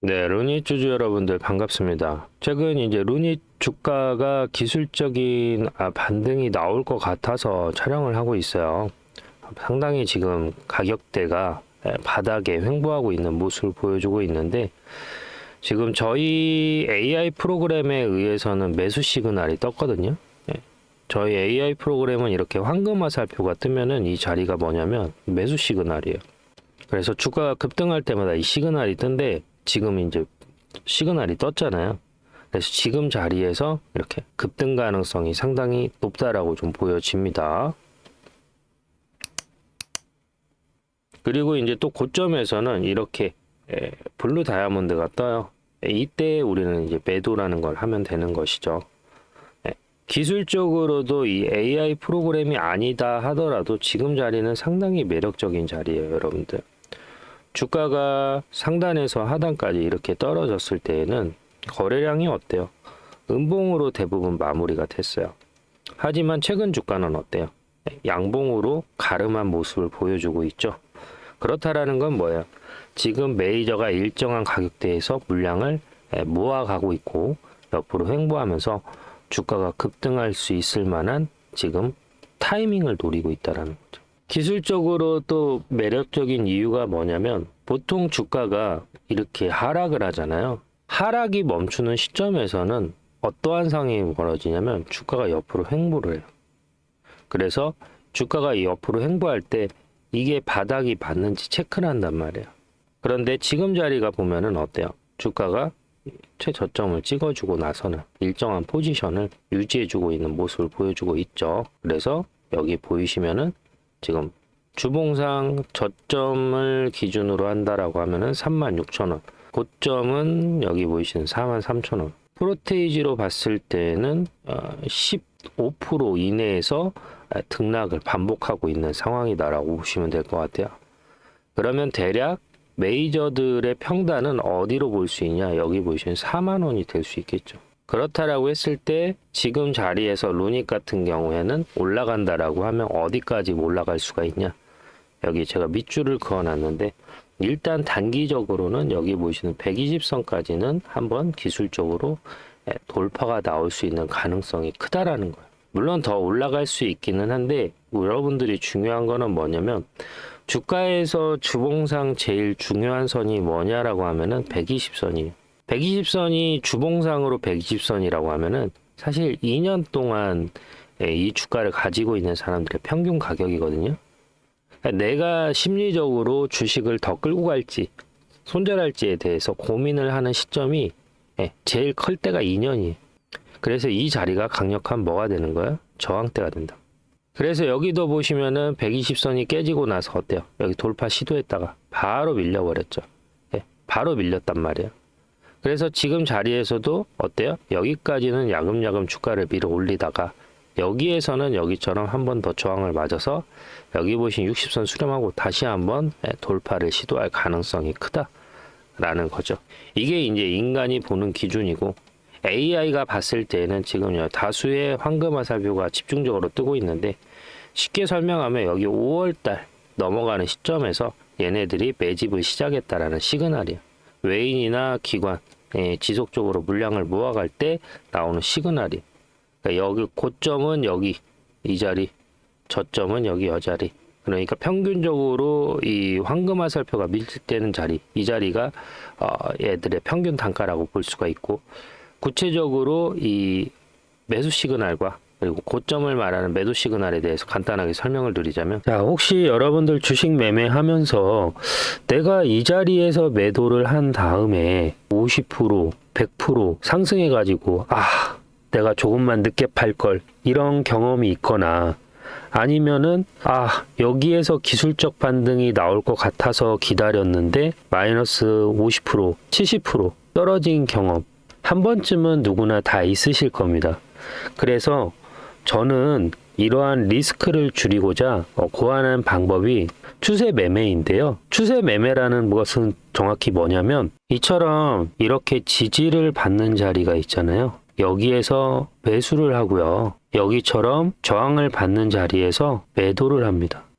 네, 루닛 주주 여러분들 반갑습니다. 최근 이제 루닛 주가가 기술적인 아, 반등이 나올 것 같아서 촬영을 하고 있어요. 상당히 지금 가격대가 에, 바닥에 횡보하고 있는 모습을 보여주고 있는데 지금 저희 AI 프로그램에 의해서는 매수 시그널이 떴거든요. 예. 저희 AI 프로그램은 이렇게 황금 화 살표가 뜨면은 이 자리가 뭐냐면 매수 시그널이에요. 그래서 주가가 급등할 때마다 이 시그널이 뜬데 지금 이제 시그널이 떴잖아요. 그래서 지금 자리에서 이렇게 급등 가능성이 상당히 높다라고 좀 보여집니다. 그리고 이제 또 고점에서는 이렇게 에, 블루 다이아몬드가 떠요. 에, 이때 우리는 이제 매도라는 걸 하면 되는 것이죠. 에, 기술적으로도 이 AI 프로그램이 아니다 하더라도 지금 자리는 상당히 매력적인 자리예요, 여러분들. 주가가 상단에서 하단까지 이렇게 떨어졌을 때에는 거래량이 어때요? 음봉으로 대부분 마무리가 됐어요. 하지만 최근 주가는 어때요? 양봉으로 가름한 모습을 보여주고 있죠. 그렇다라는 건 뭐예요? 지금 메이저가 일정한 가격대에서 물량을 에, 모아가고 있고 옆으로 횡보하면서 주가가 급등할 수 있을 만한 지금 타이밍을 노리고 있다라는 거죠. 기술적으로 또 매력적인 이유가 뭐냐면 보통 주가가 이렇게 하락을 하잖아요. 하락이 멈추는 시점에서는 어떠한 상황이 벌어지냐면 주가가 옆으로 횡보를 해요. 그래서 주가가 이 옆으로 횡보할 때 이게 바닥이 맞는지 체크를 한단 말이에요. 그런데 지금 자리가 보면은 어때요? 주가가 최저점을 찍어주고 나서는 일정한 포지션을 유지해주고 있는 모습을 보여주고 있죠. 그래서 여기 보이시면은 지금 주봉상 저점을 기준으로 한다라고 하면은 36,000원. 고점은 여기 보이시는 43,000원. 프로테이지로 봤을 때는 어, 15% 이내에서 등락을 반복하고 있는 상황이다라고 보시면 될 것 같아요. 그러면 대략 메이저들의 평단은 어디로 볼 수 있냐? 여기 보시면 4만 원이 될 수 있겠죠. 그렇다라고 했을 때 지금 자리에서 루닉 같은 경우에는 올라간다라고 하면 어디까지 올라갈 수가 있냐? 여기 제가 밑줄을 그어놨는데 일단 단기적으로는 여기 보시는 120선까지는 한번 기술적으로 예, 돌파가 나올 수 있는 가능성이 크다라는 거예요. 물론 더 올라갈 수 있기는 한데 여러분들이 중요한 거는 뭐냐면 주가에서 주봉상 제일 중요한 선이 뭐냐라고 하면은 120선이에요. 120선이 주봉상으로 120선이라고 하면은 사실 2년 동안 예, 이 주가를 가지고 있는 사람들의 평균 가격이거든요. 그러니까 내가 심리적으로 주식을 더 끌고 갈지 손절할지에 대해서 고민을 하는 시점이 예, 제일 클 때가 2년이에요. 그래서 이 자리가 강력한 뭐가 되는 거야? 저항대가 된다. 그래서 여기도 보시면은 120선이 깨지고 나서 어때요? 여기 돌파 시도했다가 바로 밀려버렸죠. 예, 바로 밀렸단 말이에요. 그래서 지금 자리에서도 어때요? 여기까지는 야금야금 주가를 밀어 올리다가 여기에서는 여기처럼 한 번 더 저항을 맞아서 여기 보신 60선 수렴하고 다시 한번 예, 돌파를 시도할 가능성이 크다라는 거죠. 이게 이제 인간이 보는 기준이고 AI가 봤을 때는 지금 다수의 황금화살표가 집중적으로 뜨고 있는데 쉽게 설명하면 여기 5월달 넘어가는 시점에서 얘네들이 매집을 시작했다라는 시그널이에요. 외인이나 기관 예, 지속적으로 물량을 모아갈 때 나오는 시그널이. 그러니까 여기 고점은 여기 이 자리, 저점은 여기 여 자리. 그러니까 평균적으로 이 황금 화살표가 밀집되는 자리, 이 자리가 어, 얘들의 평균 단가라고 볼 수가 있고 구체적으로 이 매수 시그널과 그리고 고점을 말하는 매도 시그널에 대해서 간단하게 설명을 드리자면 자 혹시 여러분들 주식 매매하면서 내가 이 자리에서 매도를 한 다음에 50% 100% 상승해 가지고 아 내가 조금만 늦게 팔 걸 이런 경험이 있거나 아니면은 아 여기에서 기술적 반등이 나올 것 같아서 기다렸는데 마이너스 50% 70% 떨어진 경험 한 번쯤은 누구나 다 있으실 겁니다. 그래서 저는 이러한 리스크를 줄이고자 어, 고안한 방법이 추세 매매인데요. 추세 매매라는 것은 정확히 뭐냐면 이처럼 이렇게 지지를 받는 자리가 있잖아요. 여기에서 매수를 하고요. 여기처럼 저항을 받는 자리에서 매도를 합니다.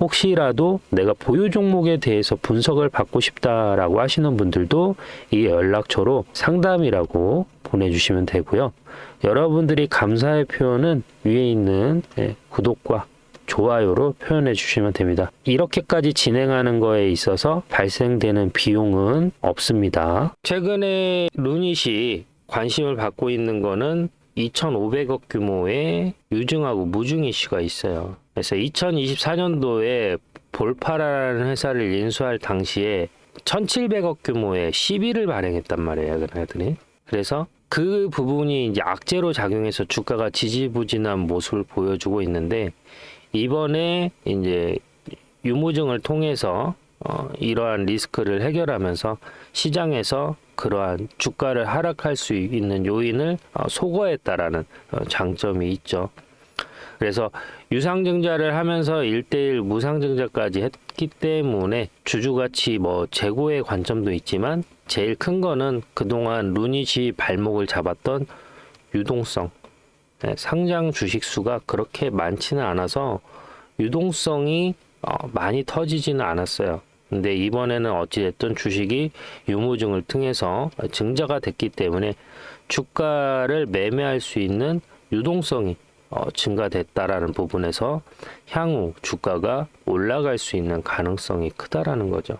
혹시라도 내가 보유 종목에 대해서 분석을 받고 싶다라고 하시는 분들도 이 연락처로 상담이라고 보내주시면 되고요. 여러분들이 감사의 표현은 위에 있는 예, 구독과 좋아요로 표현해 주시면 됩니다. 이렇게까지 진행하는 거에 있어서 발생되는 비용은 없습니다. 최근에 루닛이 관심을 받고 있는 거는 2,500억 규모의 유증하고 무증 이슈가 있어요. 그래서 2024년도에 볼파라는 회사를 인수할 당시에 1,700억 규모의 시비를 발행했단 말이에요, 그네들이. 그래서 그 부분이 이제 악재로 작용해서 주가가 지지부진한 모습을 보여주고 있는데 이번에 이제 유무증을 통해서 어, 이러한 리스크를 해결하면서 시장에서 그러한 주가를 하락할 수 있는 요인을 어, 소거했다라는 어, 장점이 있죠. 그래서 유상증자를 하면서 1대1 무상증자까지 했기 때문에 주주가치 뭐 재고의 관점도 있지만 제일 큰 거는 그동안 루닛이 발목을 잡았던 유동성 네, 상장 주식 수가 그렇게 많지는 않아서 유동성이 어, 많이 터지지는 않았어요. 근데 이번에는 어찌됐든 주식이 유무증을 통해서 증자가 됐기 때문에 주가를 매매할 수 있는 유동성이 어, 증가됐다라는 부분에서 향후 주가가 올라갈 수 있는 가능성이 크다라는 거죠.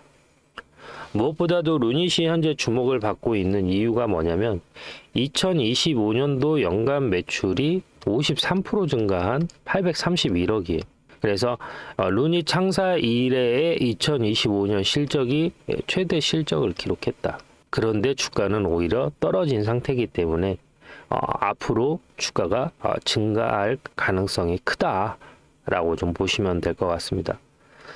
무엇보다도 루닛이 현재 주목을 받고 있는 이유가 뭐냐면 2025년도 연간 매출이 53% 증가한 831억이에요. 그래서 어, 루닛 창사 이래의 2025년 실적이 최대 실적을 기록했다. 그런데 주가는 오히려 떨어진 상태이기 때문에 어, 앞으로 주가가 어, 증가할 가능성이 크다라고 좀 보시면 될 것 같습니다.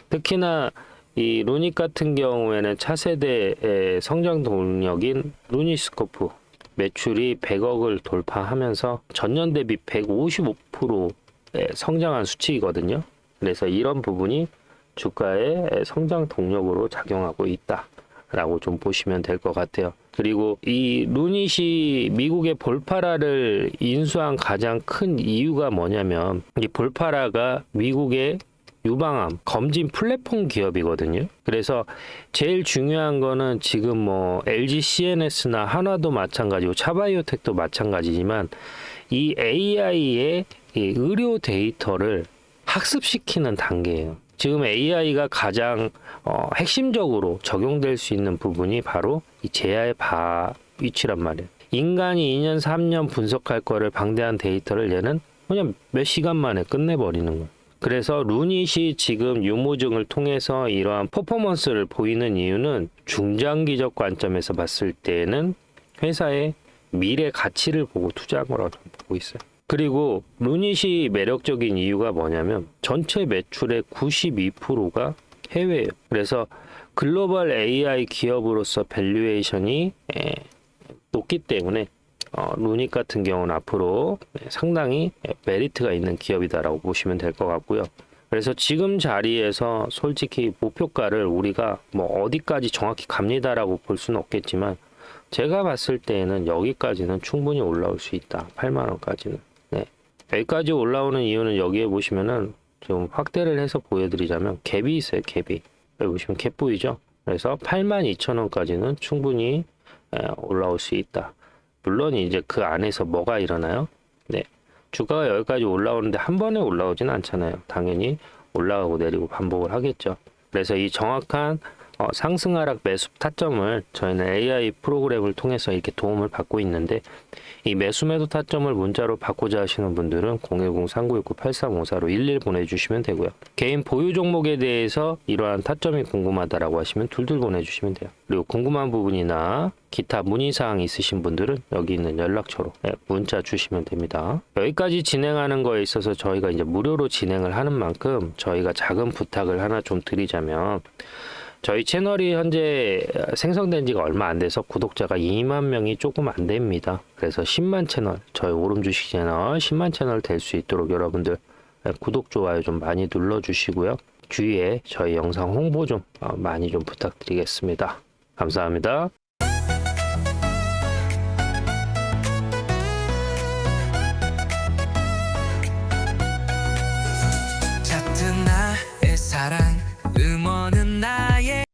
특히나 이 루닛 같은 경우에는 차세대의 성장 동력인 루니스코프 매출이 100억을 돌파하면서 전년 대비 155%의 성장한 수치이거든요. 그래서 이런 부분이 주가의 성장 동력으로 작용하고 있다라고 좀 보시면 될 것 같아요. 그리고 이 루닛이 미국의 볼파라를 인수한 가장 큰 이유가 뭐냐면 이 볼파라가 미국의 유방암 검진 플랫폼 기업이거든요. 그래서 제일 중요한 거는 지금 뭐 LG CNS나 한화도 마찬가지고 차바이오텍도 마찬가지지만 이 AI의 이 의료 데이터를 학습시키는 단계예요. 지금 AI가 가장 어, 핵심적으로 적용될 수 있는 부분이 바로 이 제야의 바 위치란 말이에요. 인간이 2년, 3년 분석할 거를 방대한 데이터를 얘는 그냥 몇 시간 만에 끝내버리는 거예요. 그래서 루닛이 지금 유무증을 통해서 이러한 퍼포먼스를 보이는 이유는 중장기적 관점에서 봤을 때는 회사의 미래 가치를 보고 투자한 거라고 좀 보고 있어요. 그리고 루닛이 매력적인 이유가 뭐냐면 전체 매출의 92%가 해외예요. 그래서 글로벌 AI 기업으로서 밸류에이션이 에, 높기 때문에 어, 루닛 같은 경우는 앞으로 네, 상당히 메리트가 있는 기업이다라고 보시면 될 것 같고요. 그래서 지금 자리에서 솔직히 목표가를 우리가 뭐 어디까지 정확히 갑니다라고 볼 수는 없겠지만 제가 봤을 때에는 여기까지는 충분히 올라올 수 있다. 8만 원까지는. 네. 여기까지 올라오는 이유는 여기에 보시면은 좀 확대를 해서 보여드리자면 갭이 있어요. 갭이. 여기 보시면 갭 보이죠? 그래서 8만 2천 원까지는 충분히 에, 올라올 수 있다. 물론 이제 그 안에서 뭐가 일어나요? 네. 주가가 여기까지 올라오는데 한 번에 올라오지는 않잖아요. 당연히 올라가고 내리고 반복을 하겠죠. 그래서 이 정확한 어, 상승 하락 매수 타점을 저희는 AI 프로그램을 통해서 이렇게 도움을 받고 있는데 이 매수 매도 타점을 문자로 받고자 하시는 분들은 010-3969-8354로 11 보내주시면 되고요. 개인 보유 종목에 대해서 이러한 타점이 궁금하다라고 하시면 둘둘 보내주시면 돼요. 그리고 궁금한 부분이나 기타 문의사항 있으신 분들은 여기 있는 연락처로 네, 문자 주시면 됩니다. 여기까지 진행하는 거에 있어서 저희가 이제 무료로 진행을 하는 만큼 저희가 작은 부탁을 하나 좀 드리자면 저희 채널이 현재 생성된 지가 얼마 안 돼서 구독자가 2만 명이 조금 안 됩니다. 그래서 10만 채널, 저희 오름 주식 채널 10만 채널 될 수 있도록 여러분들 구독, 좋아요 좀 많이 눌러주시고요. 주위에 저희 영상 홍보 좀 어, 많이 좀 부탁드리겠습니다. 감사합니다.